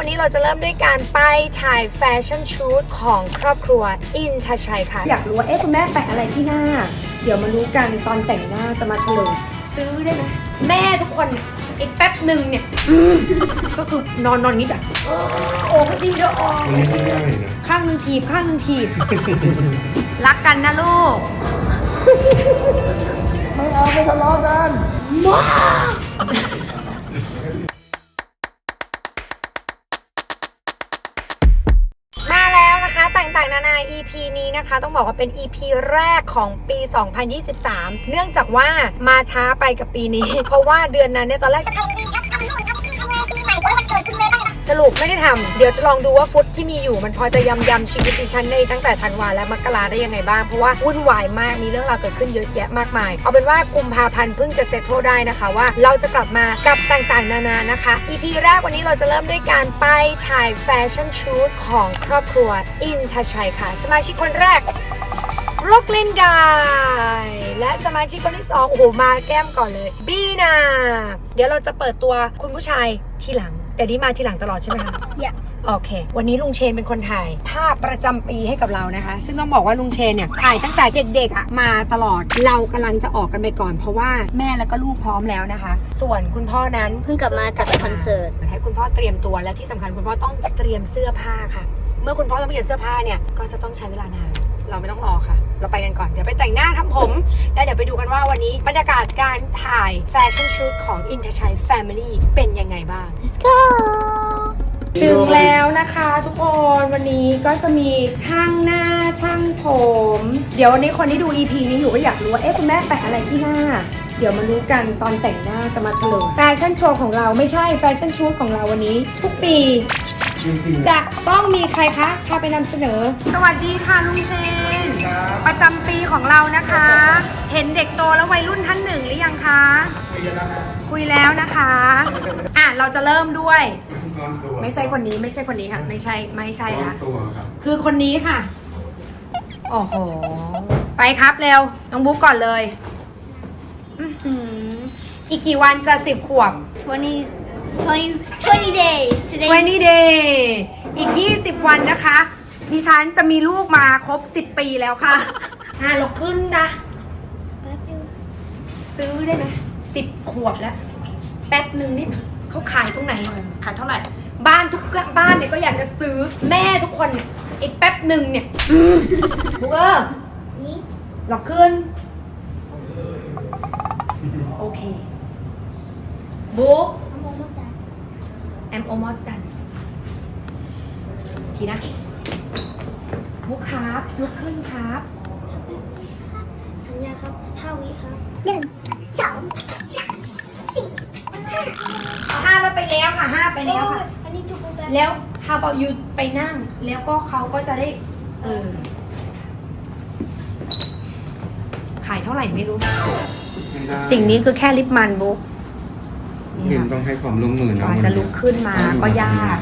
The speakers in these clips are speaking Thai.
วันนี้เราจะเริ่มด้วยการไปถ่ายแฟชั่นชูตของครอบครัวอินทชัยค่ะ อยากรู้ว่าเอ๊ะคุณแม่แปะอะไรที่หน้า เดี๋ยวมารู้กันตอนแต่งหน้าจะมาเฉลยซื้อได้ไหมแม่ทุกคนอีกแป๊บหนึ่งเนี่ยอืมก็คือนอนนอนอย่างนี้จ้ะโอ้พอดีเดี๋ยวออกวันนี้พูดยากเลยนะข้างหนึ่งถีบข้างหนึ่งถีบ รักกันนะลูก ไม่เอาไปทะเลาะกันมา นานา EP นี้นะคะ ต้องบอกว่าเป็น EP แรกของปี 2023 เนื่องจากว่ามาช้าไปกับปีนี้ เพราะว่าเดือนนั้นเนี่ยตอนแรกจะทำดีจะทำนู่นทำนี่ทำไงปีใหม่โอ้ยมันเกิดขึ้นม่ยบ้ สรุปไม่ได้ทำเดี๋ยวจะลองดูว่าฟุตที่มีอยู่มันพอจะยำยำชีวิตดิฉันในตั้งแต่ธันวาและมกราได้ยังไงบ้าง เพราะว่าวุ่นวายมากมีเรื่องราวเกิดขึ้นเยอะแยะมากมาย เอาเป็นว่ากุมภาพันธ์เพิ่งจะเซ็ตโทได้นะคะว่า เราจะกลับมากับต่างๆ นานานะคะ EP แรกวันนี้เราจะเริ่มด้วยการไปถ่ายแฟชั่นชูตของครอบครัวอินทชัยค่ะ สมาชิกคนแรกบรุกลินกายและสมาชิกคนที่สองโอ้โหมาแก้มก่อนเลยบีนาเดี๋ยวเราจะเปิดตัวคุณผู้ชายทีหลัง แต่นี้มาทีหลังตลอดใช่ไหมคะ Yeah โอเค วันนี้ลุงเชนเป็นคนถ่ายภาพประจำปีให้กับเรานะคะ ซึ่งต้องบอกว่าลุงเชนเนี่ยถ่ายตั้งแต่เด็กๆอะมาตลอด เรากำลังจะออกกันไปก่อน เพราะว่าแม่แล้วก็ลูกพร้อมแล้วนะคะ ส่วนคุณพ่อนั้น เพิ่งกลับมาจากคอนเสิร์ต ให้คุณพ่อเตรียมตัวและที่สำคัญคุณพ่อต้องเตรียมเสื้อผ้าค่ะ เมื่อคุณพ่อต้องเตรียมเสื้อผ้าเนี่ยก็จะต้องใช้เวลานาน เราไม่ต้องรอค่ะ เราไปกันก่อน เดี๋ยวไปแต่งหน้าทำผม แล้วเดี๋ยวไปดูกันว่าวันนี้บรรยากาศการถ่ายแฟชั่นชุดของอินทชัยแฟมิลี่เป็นยังไงบ้าง let's go ถึงแล้วนะคะทุกคนวันนี้ก็จะมีช่างหน้าช่างผม เดี๋ยววันนี้คนที่ดู EP นี้อยู่ก็อยากรู้ว่าเอ๊ะคุณแม่แปะอะไรที่หน้า เดี๋ยวมารู้กันตอนแต่งหน้าจะมาเฉลยแฟชั่นโชว์ของเราไม่ใช่แฟชั่นชูตของเราวันนี้ ทุกปีจริงๆจะต้องมีใครคะพาไปนำเสนอ สวัสดีค่ะลุงเชน ประจำปีของเรานะคะ เห็นเด็กโตแล้ววัยรุ่นท่านหนึ่งหรือยังคะ คุยแล้วนะคะอะเราจะเริ่มด้วย ซ่อนตัวไม่ใช่คนนี้ไม่ใช่คนนี้ค่ะ ไม่ใช่ไม่ใช่ซ่อนนะตัวครับคือคนนี้ค่ะ โอ้โห ไปครับเร็ว น้องบุ๊กก่อนเลยอื้อหืออีกกี่วันจะสิบขวบ 20 20 20 days today 20 day อีก 20 วันนะคะ ดิฉันจะมีลูกมาครบ 10 ปีแล้วค่ะ อ่าลกขึ้นนะแป๊บเดียวซื้อได้ไหม สิบขวบแล้ว แป๊บหนึ่งนี่เขาขายตรงไหน ขายเท่าไหร่ บ้านทุกบ้านเนี่ยก็อยากจะซื้อแม่ทุกคนเนี่ยอีกแป๊บหนึ่งเนี่ยบุ๊กเออนี่หลอกขึ้น โอเค บุ๊ก I'm almost done I'm almost done ทีนะบุ๊กครับลุกขึ้นครับ สัญญาครับ5วิครับหนึ่งสองสามสี่ห้าห้าแล้วไปแล้วค่ะห้าไปแล้วค่ะ อันนี้ to go back แล้ว how about you ไปนั่ง แล้วก็เขาก็จะได้ เออ ขายเท่าไหร่ไม่รู้ ไม่ได้สิ่งนี้คือแค่ลิปมันบุ๊กหนึ่งต้องให้ความร่วมมือกนะว่าจะลุกขึ้นมาก็ยาก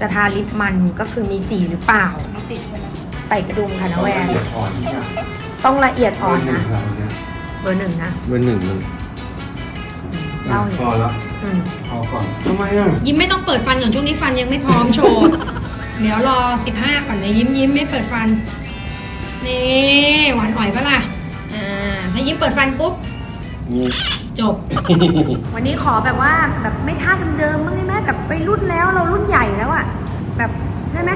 จะทาลิปมันก็คือมีสีหรือเปล่าติดใช่ไหมใส่กระดุมค่ะนะแวนละเอียดอ่อนค่ะ ต้องละเอียดอ่อนเบร์หนะงเราเนี่ยเบอร์หนึ่งนะเบอร์หนึ่งเลยเล่าเลยพอแล้วอืมพอก่อนทำไมอะยิ้มไม่ต้องเปิดฟันก่อนช่วงนี้ฟันยังไม่พร้อมโชว์ เดี๋ยวรอ 15 ก่อนเลยยิ้มยิ้มไม่เปิดฟัน นี่หวานอ่อยปะล่ะ อ่า ถ้ายิ้มเปิดฟันปุ๊บ นี่จบ วันนี้ขอแบบว่าแบบไม่ท่าเดิมๆบ้างได้ไหมแบบไปรุ่นแล้วเรารุ่นใหญ่แล้วอะแบบได้ไหม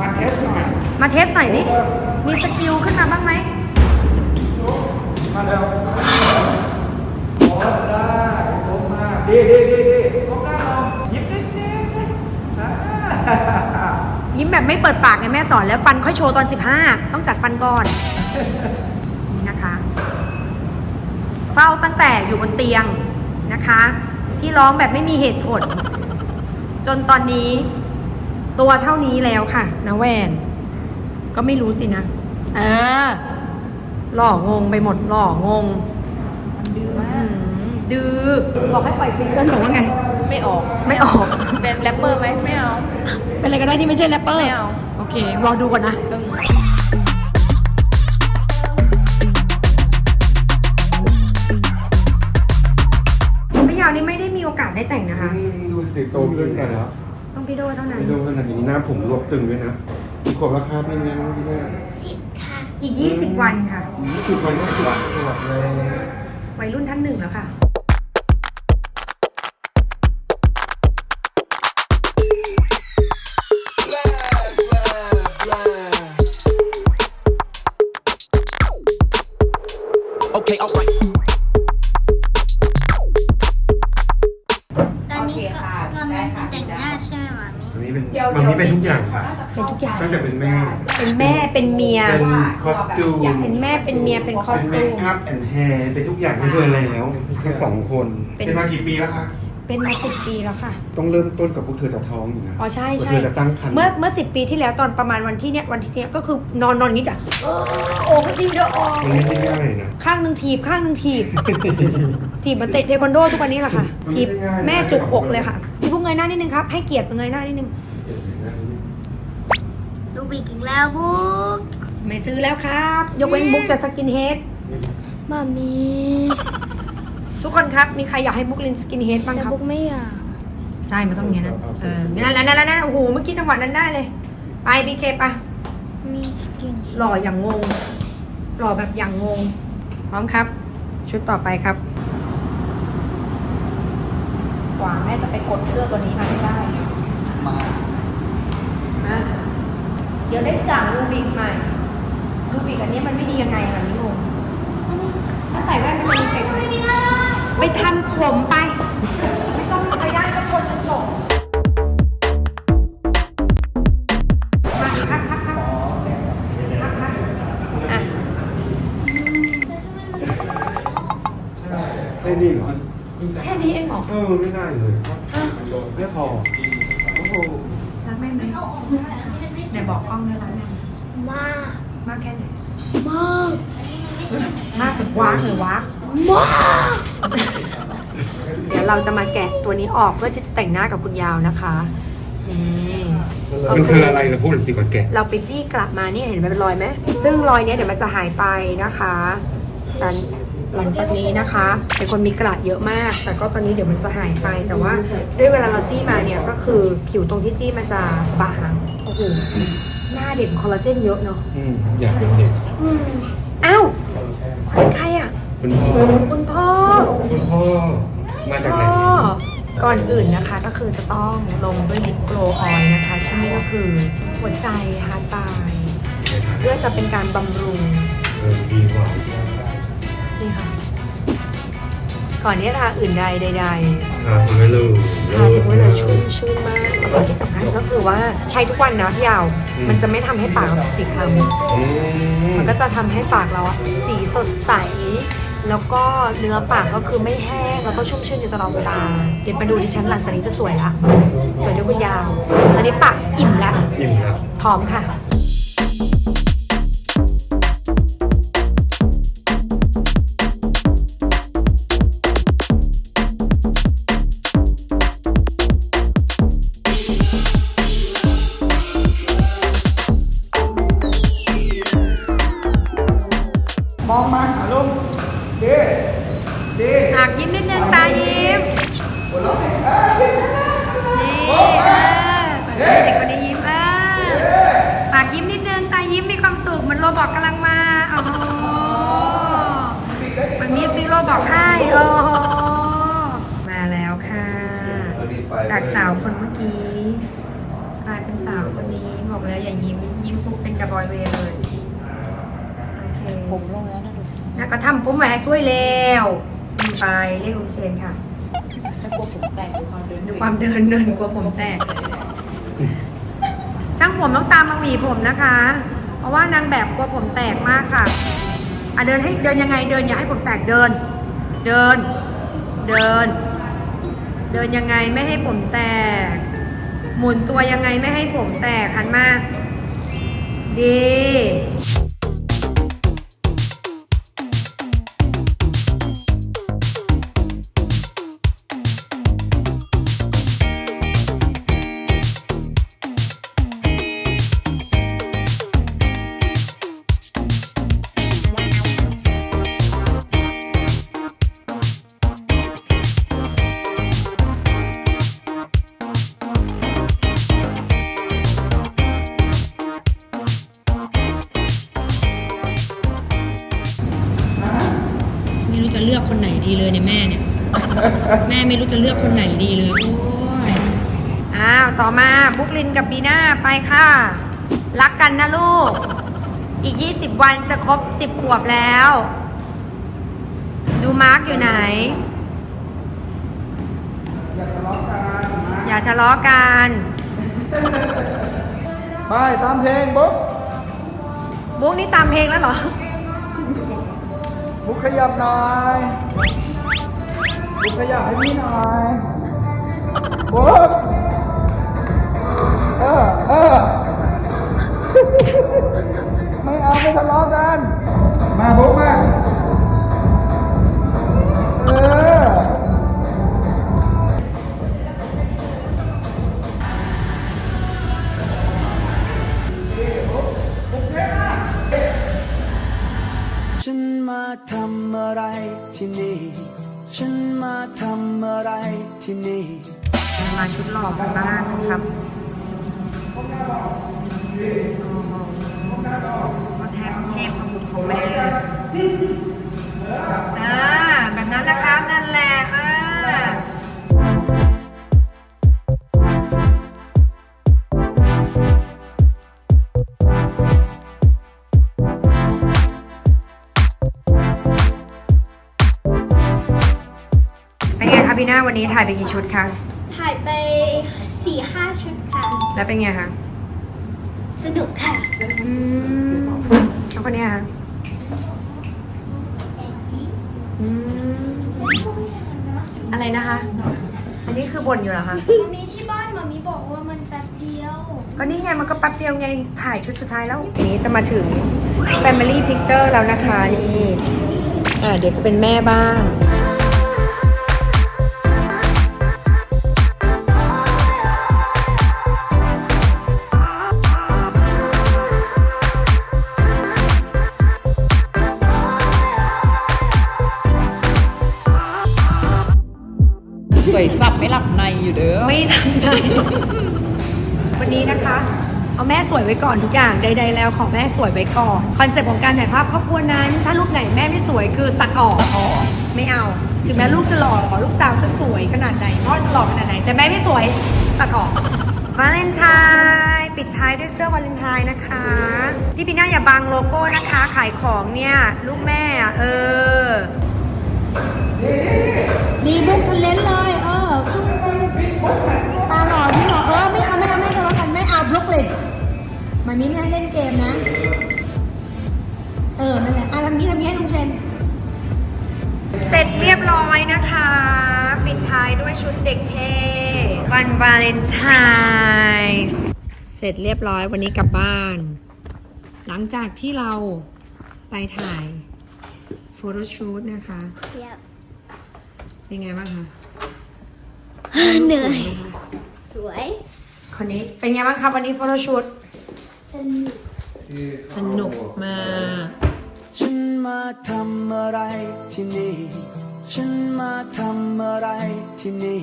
มาเทสหน่อย มาเทสหน่อยดิ มีสกิลขึ้นมาบ้างไหม มาเร็วโอ้ได้ตรงมาดีดีดีดีตรงหน้าลองยิ้มนิดนิดอ่ายิ้มแบบไม่เปิดปากไงแม่สอนแล้วฟันค่อยโชว์ตอน 15 ต้องจัดฟันก่อนนี่นะคะ เฝ้าตั้งแต่อยู่บนเตียงนะคะ ที่ร้องแบบไม่มีเหตุผล จนตอนนี้ ตัวเท่านี้แล้วค่ะนะแวน ก็ไม่รู้สินะ เออ หล่องงไปหมดหล่องง ดื้อมากดื้อบอกให้ปล่อยซิงเกิลหนูว่าไง ไม่ออก ไม่ออก เป็นแรปเปอร์ไหมไม่เอา เป็นอะไรก็ได้ที่ไม่ใช่แรปเปอร์ ไม่เอา โอเค รอดูก่อนนะ พี่โดเท่านั้น ไม่ดูขนาดนี้หน้าผมรวบตึงด้วยนะอีกขวบราคาเป็นไงบ้างพี่แม่สิบค่ะ อีก 20 วันค่ะ ยี่สิบวันก็สิบขวบเลยวัยรุ่นท่านหนึ่งแล้วค่ะ Okay, alright. มีอันนี้เป็นมันนี้เป็นทุกอย่างค่ะ เป็นทุกอย่าง ตั้งแต่เป็นแม่ เป็นแม่ เป็นเมีย เป็นคอสตูมเป็นแม่ เป็นเมีย เป็นคอสเป็นเมตูคม อัพแอนด์แฮร์เป็นทุกอย่างให้เธอแล้วทั้งสองคน เป็น เป็นมากี่ปีแล้วคะ เป็นมาสิบปีแล้วค่ะ ต้องเริ่มต้นกับพวกเธอจะท้องอยู่นะอ๋อใช่กว่าใช่เธอจะตั้งครรภ์เมื่อเมื่อสิปีที่แล้วตอนประมาณวันที่เนี้ยวันที่เนี้ยก็คือนอนนอนอย่างนี้จ้ะเออโอ้ก็ดีเด้อออกมันไม่ได้ง่ายนะ ข้างหนึ่งถีบข้างหนึ่งถีบ ถีบเหมันเตะเทควันโดทุกวันนี้แหละค่ะมันถีไม่บได้ง่ายนะแม่จุกอกเลยค่ะพี่บุ๊กเงยหน้านิดนึงครับให้เกียรติเงยหน้านิดนึง ลูบิกอีกแล้วบุ๊กไม่ซื้อแล้วครับ ยกเว้นบุ๊กจะสกินเฮดมามีทุกคนครับ มีใครอยากให้บุ๊กลินสกินเฮดบ้างแต่ครับ บุ๊กไม่อยากใช่ มันต้องอย่างนี้นะ เออนั่นแหละนั่นแหละนั่นแหละโอ้โห เมื่อกี้จังหวะนั้นได้เลย ไปบีเคปะมีสกินหล่ออย่างงง หล่อแบบอย่างงง พร้อมครับ ชุดต่อไปครับหวังแม่จะไปกดเสื้อตัวนี้มาให้ได้ มานะ เดี๋ยวได้สั่งลูบิกใหม่ลูบิกอันนี้มันไม่ดียังไงล่ะนี่งงถ้าใส่แว่นมันจะมีเฟกไปทำผมไป ไม่ต้องไปได้ก็คนจะจบมาพักพักพักพักพักอะได้นี่เหรอแค่นี้เองเหรอเออมันไม่ได้เลยไม่พอโอ้โหรักแม่ไหม ไหนบอกกล้องเลยรักแม่ไหมมากมากแค่ไหนมากมากแบบว้าหรือว้ามากเดี๋ยวเราจะมาแกะตัวนี้ออกเพื่อที่จะแต่งหน้ากับคุณยาวนะคะนี่มันคืออะไรเราพูดสิก่อนแกะเราไปจี้กลับมานี่เห็นไหมเป็นรอยไหมซึ่งรอยเนี้ยเดี๋ยวมันจะหายไปนะคะหลัง หลังจากนี้นะคะเป็นคนมีกระเยอะมาก แต่ก็ตอนนี้เดี๋ยวมันจะหายไปแต่ว่าด้วยเวลาเราจี้มาเนี่ยก็คือผิวตรงที่จี้มันจะบางโอ้โหหน้าเด็กคอลลาเจนเยอะเนาะอืมอยากเป็นเด็กอืมอ้าวคนเป็นใครอะคุณพ่อคุณพ่อคุณพ่อมาจากไหนพ่อก่อนอื่นนะคะก็คือจะต้องลงด้วยลิปโกลออยนะคะซึ่งนี่ก็คือหัวใจฮาร์ดบายเพื่อจะเป็นการบำรุงเออดีกว่า นี่ค่ะ ก่อนที่ทาอื่นใดใดทาถึงไว้เลยๆทาถึงเวลาชุ่มชื่นมากแล้วก็ที่สำคัญก็คือว่าใช้ทุกวันนะพี่ยาว มันจะไม่ทำให้ปากเราสีคล้ำอืมมันก็จะทำให้ปากเราอะสีสดใส แล้วก็เนื้อปากก็คือไม่แห้งแล้วก็ชุ่มชื่นอยู่ตลอดเวลาเดี๋ยวมาดูดิฉันหลังจากนี้จะสวยละสวยด้วยคุณยาว ตอนนี้ปากอิ่มแล้วอิ่มครับ พร้อมค่ะ องมาหาลุงดีดีหากยิ้มนิดนึงตายิ้มหัวเราะดิเอ้ยนี่เออเปิดให้เด็กคนนี้ยิ้มเออปากยิ้มนิดนึงตายิ้มมีความสุขเหมือนโรบอกกำลังมาโอ้โหมันมีซื้อโรบอกให้โอ้โหมาแล้วค่ะ จากสาวคนเมื่อกี้กลายเป็นสาวคนนี้บอกแล้วอย่ายิ้มยิ้มปุ๊บเป็นกระบอยเวย์เลยโอ เคผมลงแล้วนะลูกก็ทำผมไว้ให้ช่วยแล้วไปเรียกลุงเชนค่ะดูความเดินเดินกลัวผมแตกช่างผมต้องตามมาหวีผมนะคะ เพราะว่านางแบบกลัวผมแตกมากค่ะอะเดินให้เดินยังไงเดินอย่าให้ผมแตกเดิน เดิน เดิน เดินยังไงไม่ให้ผมแตก หมุนตัวยังไงไม่ให้ผมแตกหันมาดีดี แม่ไม่รู้จะเลือกคนไหนดีเลย โอ้ย อ้าว ต่อมาบุ๊กลินกับบีน่าไปค่ะ รักกันนะลูก อีก 20 วันจะครบ 10 ขวบแล้ว ดูมาร์กอยู่ไหน อย่าทะเลาะกันไปตามเพลงบุ๊กบุ๊กนี่ตามเพลงแล้วเหรอ บุ๊กขยับหน่อย บุ๊กขยับให้พี่หน่อยบุ๊กเออเออไม่เอาไม่ทะเลาะกัน มาบุ๊กมาเออฉันมาทำอะไรที่นี่ ฉันมาทำอะไรที่นี่ มาชุดหล่อกันบ้างครับมาแทนเทพของของแม่อ่าแบบนั้นแหละครับ นั่นแหละ เป็นไงคะพี่หน้าวันนี้ถ่ายไปกี่ชุดคะ ถ่ายไปสี่ห้าชุดค่ะ แล้วเป็นไงคะสนุกค่ะอืมแล้วคนเนี้ยคะอืมอะไรนะคะ อันนี้คือบ่นอยู่เหรอคะ มามีที่บ้านมามีบอกว่ามันแป๊บเดียวก็นี่ไงมันก็แป๊บเดียวไงถ่ายชุดสุดท้ายแล้วทีนี้จะมาถึง Family Picture แล้วนะคะนี่ อ่าเดี๋ยวจะเป็นแม่บ้าง สวยสับไม่หลับในอยู่เด้อ ไม่ทำใจวันนี้นะคะ เอาแม่สวยไว้ก่อนทุกอย่างใดๆแล้วขอแม่สวยไว้ก่อนคอนเซ็ปต์ของการถ่ายภาพครอบครัวนั้น ถ้ารูปไหนแม่ไม่สวยคือตัดออกออก ไม่เอา ถึงแม้ลูกจะหล่อลูกสาวจะสวยขนาดไหนพ่อจะหล่อขนาดไหน แต่แม่ไม่สวยตัดออกวาเลนไทน์ปิดท้ายด้วยเสื้อวาเลนไทน์นะคะ พี่ปีน่าอย่าบังโลโก้นะคะ ขายของเนี่ย ลูกแม่ มันนี้ไม่ให้เล่นเกมนะ เออ นั่นแหละ อะทำนี้ทำนี้ให้ลุงเชน เสร็จเรียบร้อยนะคะ ปิดท้ายด้วยชุดเด็กเท่วันวาเลนไทน์เสร็จเรียบร้อยวันนี้กลับบ้าน หลังจากที่เราไปถ่ายโฟโต้ชูตนะคะเป็นไงบ้างคะเหนื่อย สวไหมคะสวยคนนี้เป็นไงบ้างคะวันนี้โฟโต้ชูต สนุกสนุกมาก ฉันมาทำอะไรที่นี่ ฉันมาทำอะไรที่นี่